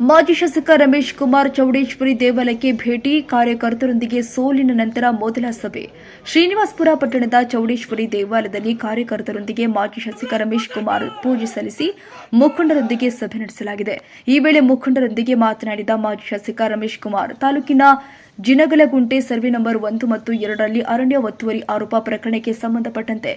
ಮಾಜಿ ಶಾಸಕ ರಮೇಶ್ ಕುಮಾರ್ ಚೌಡೇಶ್ವರಿ ದೇವಾಲಯಕ್ಕೆ ಭೇಟಿ ಕಾರ್ಯಕರ್ತರೊಂದಿಗೆ ಸೋಲಿನ ನಂತರ ಮೊದಲ ಸಭೆ. ಶ್ರೀನಿವಾಸಪುರ ಪಟ್ಟಣದ ಚೌಡೇಶ್ವರಿ ದೇವಾಲಯದಲ್ಲಿ ಕಾರ್ಯಕರ್ತರೊಂದಿಗೆ ಮಾಜಿ ಶಾಸಕ ರಮೇಶ್ ಕುಮಾರ್ ಪೂಜೆ ಸಲ್ಲಿಸಿ ಮುಖಂಡರೊಂದಿಗೆ ಸಭೆ ನಡೆಸಲಾಗಿದೆ. ಈ ವೇಳೆ ಮುಖಂಡರೊಂದಿಗೆ ಮಾತನಾಡಿದ ಮಾಜಿ ಶಾಸಕ ರಮೇಶ್ ಕುಮಾರ್ ತಾಲೂಕಿನ ಜಿನಗಲಗುಂಟೆ ಸರ್ವೆ ನಂಬರ್ ಒಂದು ಮತ್ತು ಎರಡರಲ್ಲಿ ಅರಣ್ಯ ಒತ್ತುವರಿ ಆರೋಪ ಪ್ರಕರಣಕ್ಕೆ ಸಂಬಂಧಪಟ್ಟಂತೆ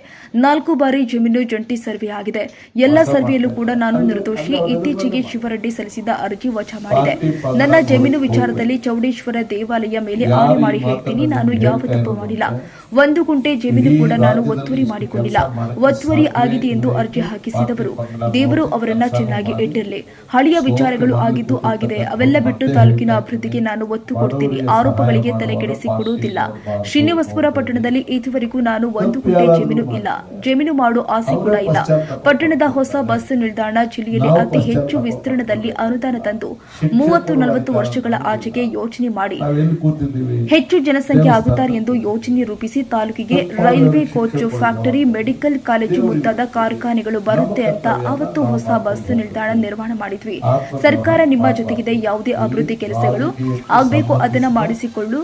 ನಾಲ್ಕು ಬಾರಿ ಜಮೀನು ಜಂಟಿ ಸರ್ವೆ ಆಗಿದೆ. ಎಲ್ಲ ಸರ್ವೆಯಲ್ಲೂ ಕೂಡ ನಾನು ನಿರ್ದೋಷಿ. ಇತ್ತೀಚೆಗೆ ಶಿವರೆಡ್ಡಿ ಸಲ್ಲಿಸಿದ ಅರ್ಜಿ ವಜಾ ಮಾಡಿದೆ. ನನ್ನ ಜಮೀನು ವಿಚಾರದಲ್ಲಿ ಚೌಡೇಶ್ವರ ದೇವಾಲಯ ಮೇಲೆ ಆಣೆ ಮಾಡಿ ಹೇಳ್ತೀನಿ. ನಾನು ಯಾವ ತಪ್ಪು ಮಾಡಿಲ್ಲ. ಒಂದು ಗುಂಟೆ ಜಮೀನು ಕೂಡ ನಾನು ಒತ್ತುವರಿ ಮಾಡಿಕೊಂಡಿಲ್ಲ. ಒತ್ತುವರಿ ಆಗಿದೆ ಎಂದು ಅರ್ಜಿ ಹಾಕಿಸಿದವರು. ದೇವರು ಅವರನ್ನ ಚೆನ್ನಾಗಿ ಇಟ್ಟಿರಲಿ ಹಳೆಯ ವಿಚಾರಗಳು ಆಗಿದ್ದು ಆಗಿದೆ. ಅವೆಲ್ಲ ಬಿಟ್ಟು ತಾಲೂಕಿನ ಅಭಿವೃದ್ಧಿಗೆ ನಾನು ಒತ್ತು ಕೊಡ್ತೀನಿ. ಆರೋಪಗಳಿಗೆ ತಲೆಕೆಡಿಸಿಕೊಡುವುದಿಲ್ಲ ಶ್ರೀನಿವಾಸಪುರ ಪಟ್ಟಣದಲ್ಲಿ ಇದುವರೆಗೂ ನಾನು ಒಂದು ಗುಂಟೆ ಜಮೀನು ಇಲ್ಲ. ಜಮೀನು ಮಾಡೋ ಆಸೆ ಕೂಡ ಇಲ್ಲ. ಪಟ್ಟಣದ ಹೊಸ ಬಸ್ ನಿಲ್ದಾಣ ಜಿಲ್ಲೆಯಲ್ಲಿ ಅತಿ ಹೆಚ್ಚು ವಿಸ್ತೀರ್ಣದಲ್ಲಿ ಅನುದಾನ ತಂದು ಮೂವತ್ತು ನಲವತ್ತು ವರ್ಷಗಳ ಆಚೆಗೆ ಯೋಚನೆ ಮಾಡಿ. ಹೆಚ್ಚು ಜನಸಂಖ್ಯೆ ಆಗುತ್ತಾರೆ ಎಂದು ಯೋಚನೆ ರೂಪಿಸಿ ತಾಲೂಕಿಗೆ railway coach factory medical college ಮುಂತಾದ ಕಾರ್ಖಾನೆಗಳು ಬರುತ್ತೆ ಅಂತ ಅವತ್ತು ಹೊಸ ಬಸ್ ನಿಲ್ದಾಣ ನಿರ್ಮಾಣ ಮಾಡಿದ್ವಿ. ಸರ್ಕಾರ ನಿಮ್ಮ ಜೊತೆಗಿದೆ. ಯಾವುದೇ ಅಭಿವೃದ್ಧಿ ಕೆಲಸಗಳು ಆಗಬೇಕು ಅದನ್ನ ಮಾಡಿಸಿಕೊಳ್ಳು.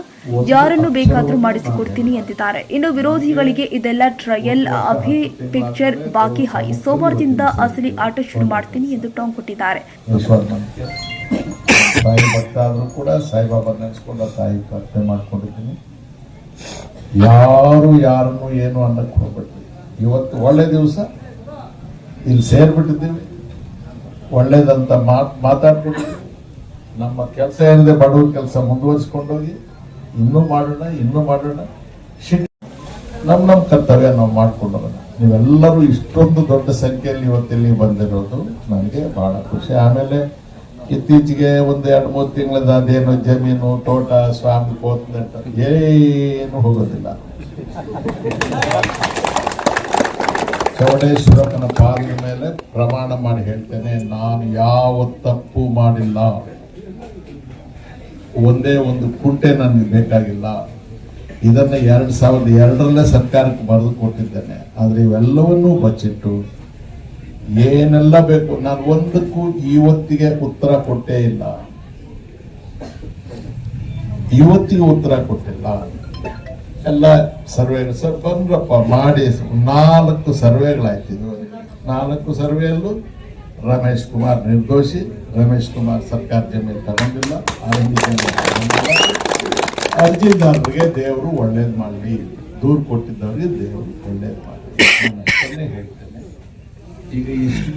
ಯಾರನ್ನು ಬೇಕಾದರೂ ಮಾಡಿಸಿಕೊಡ್ತೀನಿ ಎಂದಿದ್ದಾರೆ. ಇನ್ನು ವಿರೋಧಿಗಳಿಗೆ ಇದೆಲ್ಲ ಟ್ರಯಲ್ ಅಭಿ ಪಿಕ್ಚರ್ ಬಾಕಿ ಹಾಯಿ ಸೋಮವಾರದಿಂದ ಅಸಲಿ ಆಟ ಶುರು ಮಾಡ್ತೀನಿ ಎಂದು ಟಾಂಗ್ ಕೊಟ್ಟಿದ್ದಾರೆ. ತಾಯಿ ಭಕ್ತ ಆದರೂ ಕೂಡ ಸಾಯಿಬಾಬಾ ನೆನೆಸ್ಕೊಂಡು ತಾಯಿ ಪ್ರಾರ್ಥನೆ ಮಾಡ್ಕೊಂಡಿದ್ದೀನಿ. ಯಾರು ಯಾರನ್ನು ಏನು ಅನ್ನಕ್ಕೆ ಹೋಗ್ಬಿಟ್ರಿ ಇವತ್ತು ಒಳ್ಳೆ ದಿವಸ, ಇಲ್ಲಿ ಸೇರ್ಬಿಟ್ಟಿದ್ದೀವಿ. ಒಳ್ಳೇದಂತ ಮಾತ್ ಮಾತಾಡ್ಬಿಟ್ಟು ನಮ್ಮ ಕೆಲಸ ಏನಿದೆ ಬಡವ್ರ ಕೆಲಸ ಮುಂದುವರಿಸ್ಕೊಂಡೋಗಿ, ಇನ್ನೂ ಮಾಡೋಣ ಇನ್ನೂ ಮಾಡೋಣ. ನಮ್ಮ ನಮ್ಮ ಕರ್ತವ್ಯ ನಾವು ಮಾಡ್ಕೊಂಡು ನೀವೆಲ್ಲರೂ ಇಷ್ಟೊಂದು ದೊಡ್ಡ ಸಂಖ್ಯೆಯಲ್ಲಿ ಇವತ್ತಿಲ್ಲಿ ಬಂದಿರೋದು, ನನಗೆ ಬಹಳ ಖುಷಿ. ಆಮೇಲೆ ಇತ್ತೀಚೆಗೆ ಒಂದು ಎರಡು ಮೂರು ತಿಂಗಳದ ಅದೇನು ಜಮೀನು, ತೋಟ, ಸ್ವಾಮಿ ಕೋತ್ ಏನು ಹೋಗೋದಿಲ್ಲ. ಚೌಡೇಶ್ವರಪ್ಪನ ಪಾಲಿನ ಮೇಲೆ ಪ್ರಮಾಣ ಮಾಡಿ ಹೇಳ್ತೇನೆ, ನಾನು ಯಾವ ತಪ್ಪು ಮಾಡಿಲ್ಲ. ಒಂದೇ ಒಂದು ಕುಂಟೆ ನನಗೆ ಬೇಕಾಗಿಲ್ಲ. ಇದನ್ನ ಎರಡು ಸಾವಿರದ ಎರಡರಲ್ಲೇ ಸರ್ಕಾರಕ್ಕೆ ಬರೆದು ಕೊಟ್ಟಿದ್ದೇನೆ. ಆದರೆ ಇವೆಲ್ಲವನ್ನೂ ಬಚ್ಚಿಟ್ಟು ಏನೆಲ್ಲ ಬೇಕು? ನಾನು ಒಂದಕ್ಕೂ ಇವತ್ತಿಗೆ ಉತ್ತರ ಕೊಟ್ಟೇ ಇಲ್ಲ. ಇವತ್ತಿಗೆ ಉತ್ತರ ಕೊಟ್ಟಿಲ್ಲ. ಎಲ್ಲ ಸರ್ವೆ ಸರ್, ಬಂದ್ರಪ್ಪ, ಮಾಡಿ ನಾಲ್ಕು ಸರ್ವೆಗಳಾಯ್ತಿದ್ವು ನಾಲ್ಕು ಸರ್ವೆಯಲ್ಲೂ ರಮೇಶ್ ಕುಮಾರ್ ನಿರ್ದೋಷಿ, ರಮೇಶ್ ಕುಮಾರ್ ಸರ್ಕಾರ ಜಮೀನು ತಗೊಂಡಿಲ್ಲ ಅರ್ಜಿದಾರರಿಗೆ ದೇವರು ಒಳ್ಳೇದು ಮಾಡಲಿ. ದೂರು ಕೊಟ್ಟಿದ್ದವರಿಗೆ ದೇವರು ಒಳ್ಳೇದು ಮಾಡಲಿ. ನಾನು 一个意思。